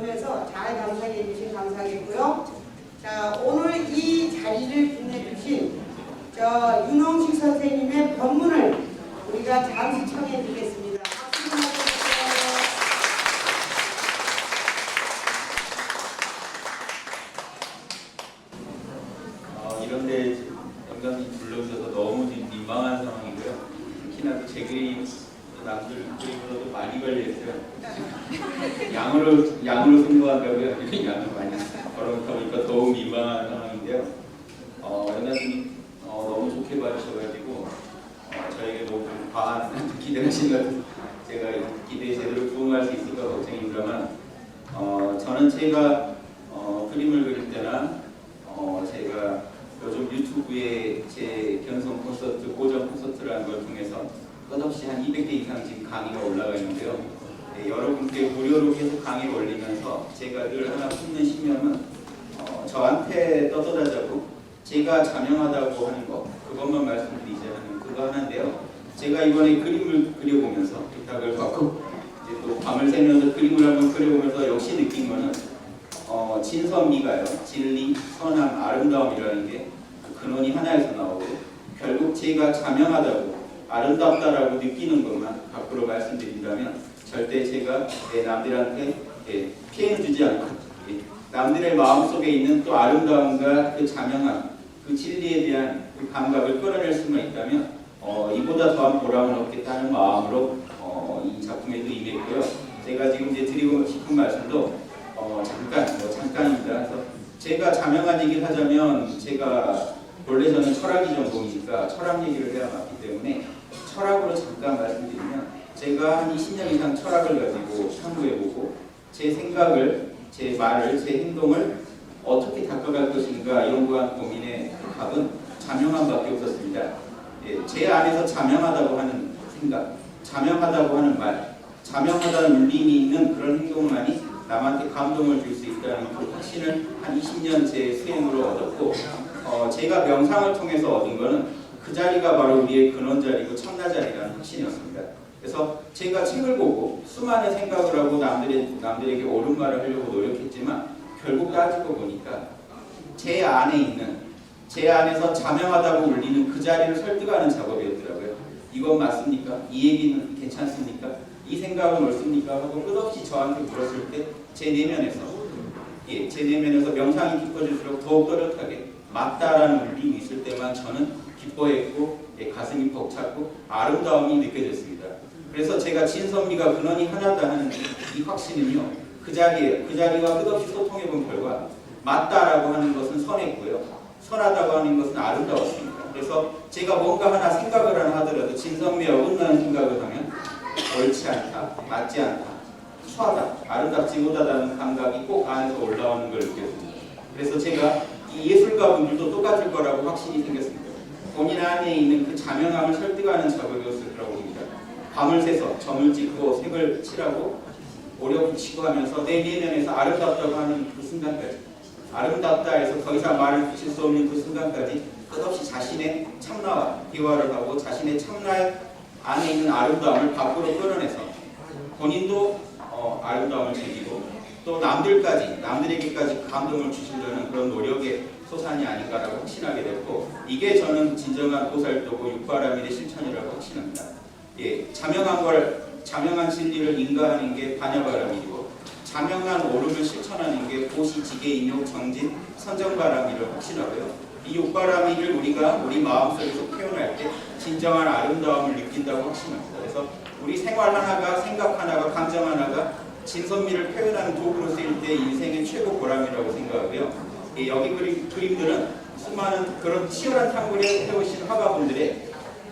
그래서 잘 감상해 주신 감사하겠고요. 자 오늘 이 자리를 빛내주신 저 윤홍식 선생님의 법문을 우리가 잠시 청해 드리겠습니다. 박수 좀 해주세요. 어, 이런데 영감님 불러주셔서 너무 민망한 상황이고요. 특히나 또제 그림 또 남들 그림으로도 많이 걸려있어요. 양으로 양으로 승부한다고요? 양을 많이 걸어놓다 보니까 더욱 민망한 상황인데요. 어, 영감님 어, 너무 좋게 봐주셔가지고 어, 저에게 너무 과한 기대를 하신 것 제가 이 기대에 제대로 부응할 수 있을까 걱정입니다만 어, 저는 제가 어, 그림을 그릴 때나 어, 제가 요즘 유튜브에 제 견성 콘서트, 고정 콘서트라는 걸 통해서 끝없이 한 200개 이상 지금 강의가 올라가 있는데요. 네, 여러분께 무료로 계속 강의 올리면서 제가 늘 하나 품는 신념은 어, 저한테 떠들어자고 제가 자명하다고 하는 거 그것만 말씀드리자면 그거 하나인데요. 제가 이번에 그림을 그려보면서 부탁을 받고 이제 또 밤을 새면서 그림을 한번 그려보면서 역시 느낀 거는 어, 진선미가요. 진리, 선함, 아름다움이라는 게 그 근원이 하나에서 나오고 결국 제가 자명하다고 아름답다라고 느끼는 것만 밖으로 말씀드린다면 절대 제가 예, 남들한테 예, 피해는 주지 않고 예, 남들의 마음속에 있는 또 아름다움과 그 자명함, 그 진리에 대한 그 감각을 끌어낼 수만 있다면 어, 이보다 더한 보람은 없겠다는 마음으로 어, 이 작품에도 임했고요. 제가 지금 이제 드리고 싶은 말씀도 어, 잠깐, 뭐 잠깐입니다. 그래서 제가 자명한 얘기를 하자면 제가 원래 저는 철학이 전공이니까 철학 얘기를 해야 맞기 때문에 철학으로 잠깐 말씀드리면 제가 한 20년 이상 철학을 가지고 탐구해보고 제 생각을, 제 말을, 제 행동을 어떻게 닦아갈 것인가 연구한 고민의 답은 자명함밖에 없었습니다. 예, 제 안에서 자명하다고 하는 생각, 자명하다고 하는 말, 자명하다는 울림이 있는 그런 행동만이 남한테 감동을 줄 수 있다는 그 확신을 한 20년 제 수행으로 얻었고 어, 제가 명상을 통해서 얻은 거는 그 자리가 바로 우리의 근원 자리고 참나 자리라는 확신이었습니다. 그래서 제가 책을 보고 수많은 생각을 하고 남들의, 남들에게 옳은 말을 하려고 노력했지만 결국 따지고 보니까 제 안에 있는 제 안에서 자명하다고 울리는 그 자리를 설득하는 작업이었더라고요. 이건 맞습니까? 이 얘기는 괜찮습니까? 이 생각은 옳습니까? 하고 끝없이 저한테 물었을 때 제 내면에서 예, 제 내면에서 명상이 깊어질수록 더욱 또렷하게 맞다라는 울림이 있을 때만 저는 기뻐했고 예, 가슴이 벅찼고 아름다움이 느껴졌습니다. 그래서 제가 진선미가 근원이 하나다 하는 이 확신은요 그 자리에 그 자리와 끝없이 소통해 본 결과 맞다라고 하는 것은 선했고요 선하다고 하는 것은 아름다웠습니다. 그래서 제가 뭔가 하나 생각을 하나 하더라도 진선미에 어긋나는 생각을 하면 옳지 않다, 맞지 않다, 추하다, 아름답지 못하다는 감각이 꼭 안에서 올라오는 걸 느꼈습니다. 그래서 제가 이 예술가 분들도 똑같을 거라고 확신이 생겼습니다. 본인 안에 있는 그 자명함을 설득하는 작업이었을 거라고 봅니다. 밤을 새서 점을 찍고 색을 칠하고 오려 붙이고 하면서 내 내면에서 아름답다고 하는 그 순간까지 아름답다 해서 더 이상 말을 붙일 수 없는 그 순간까지 끝없이 자신의 참나와 대화를 하고 자신의 참나 안에 있는 아름다움을 밖으로 끌어내서 본인도 어, 아름다움을 즐기고 또 남들까지 남들에게까지 감동을 주시려는 그런 노력의 소산이 아닌가라고 확신하게 됐고 이게 저는 진정한 보살도고 육바라밀의 실천이라고 확신합니다. 예, 자명한 걸 자명한 진리를 인가하는 게 반야바람이고 자명한 오름을 실천하는 게 보시 지계 인욕 정진 선정바람이를 확신하고요. 이 육바라밀을 우리가 우리 마음속에서 표현할 때 진정한 아름다움을 느낀다고 확신합니다. 그래서 우리 생활 하나가 생각 하나가 감정 하나가 진선미를 표현하는 도구로 쓰일 때 인생의 최고 보람이라고 생각하고요. 예, 여기 그림, 그림들은 수많은 그런 치열한 탐구를 해오신 화가분들의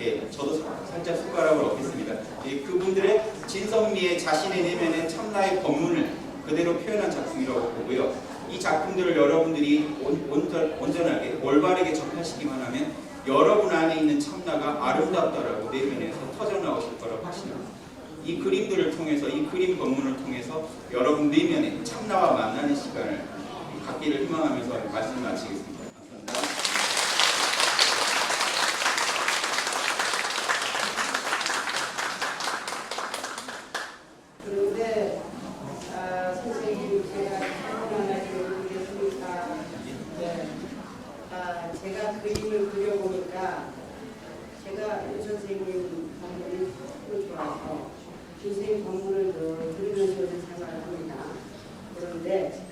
예, 저도 사- 살짝 손가락을 얻겠습니다. 예, 그분들의 진선미의 자신의 내면의 참나의 법문을 그대로 표현한 작품이라고 보고요. 이 작품들을 여러분들이 온, 온전, 온전하게 올바르게 접하시기만 하면 여러분 안에 있는 참나가 아름답다라고 내면에서 터져나오실 거라고 확신합니다. 이 그림들을 통해서 이 그림 본문을 통해서 여러분 내면에 참나와 만나는 시간을 갖기를 희망하면서 말씀 마치겠습니다. 아, 네. 아, 그림을 그려보니까 제가 유 선생님 감독이 좋아서 법문을 어, 들으면서 생각을 합니다. 그런데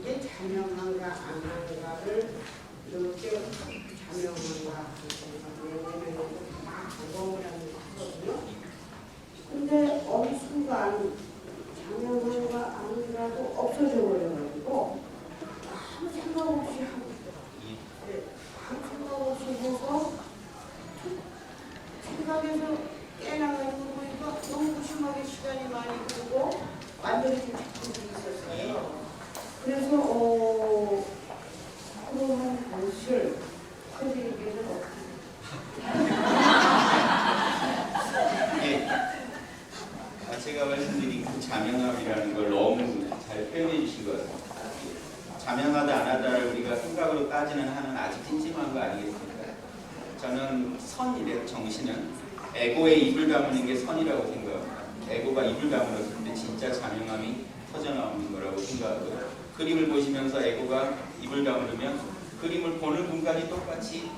이게 자명한가 안 한가를 이렇게 자명한가 내면에서 다 점검을 하는 거거든요. 근데 어느 순간 자명한가 아닌가도 없어져 버려가지고 아무 생각 없이 하고 네, 아무 생각 없이 해서 생각에서 깨나가는 거 보니까 너무 무심하게 시간이 많이 흐르고 그래서 어 그러한 것을 선생님께서 제가 말씀드린 그 자명함이라는 걸 너무 잘 표현해 주신 것 같아요. 예. 자명하다 안 하다를 우리가 생각으로 따지는 하는 아주 찜찜한 거 아니겠습니까? 저는 선이래 정신은 에고에 입을 다무는 게 선이라고 생각합니다. 에고가 입을 다물었 을때 진짜 자명함이 터져나오는 거라고 생각하고요. 그림을 보시면서 에고가 입을 다물으면 그림을 보는 분까지 똑같이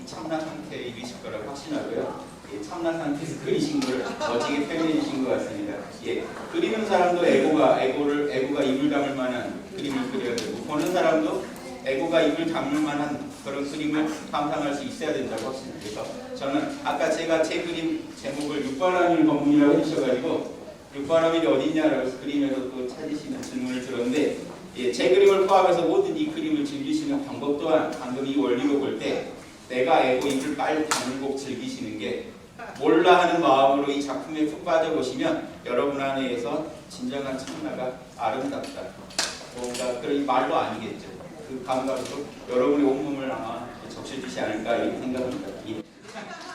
이 참나 상태에 이르실 거라고 확신하고요. 예, 참나 상태에서 그리신 걸 멋지게 표현해 주신 것 같습니다. 예, 그리는 사람도 에고가 에고를 에고가 입을 담을 만한 그림을 그려야 되고 보는 사람도 에고가 입을 담을 만한 그런 그림을 감상할 수 있어야 된다고 확신합니다. 그래서 저는 아까 제가 제 그림 제목을 육바람일 법문이라고 해주셔가지고 육바람일이 어딨냐라고 그림에서 또 찾으시는 질문을 들었는데 예, 제 그림을 포함해서 모든 이 그림을 즐기시는 방법 또한 방금 이 원리로 볼 때 내가 에고 입을 빨리 다물고 즐기시는 게 몰라 하는 마음으로 이 작품에 푹 빠져보시면 여러분 안에서 진정한 참나가 아름답다. 뭔가 그런 이 말도 아니겠죠. 그 감각으로 여러분의 온몸을 아마 적셔주지 않을까 이렇게 생각합니다. 예.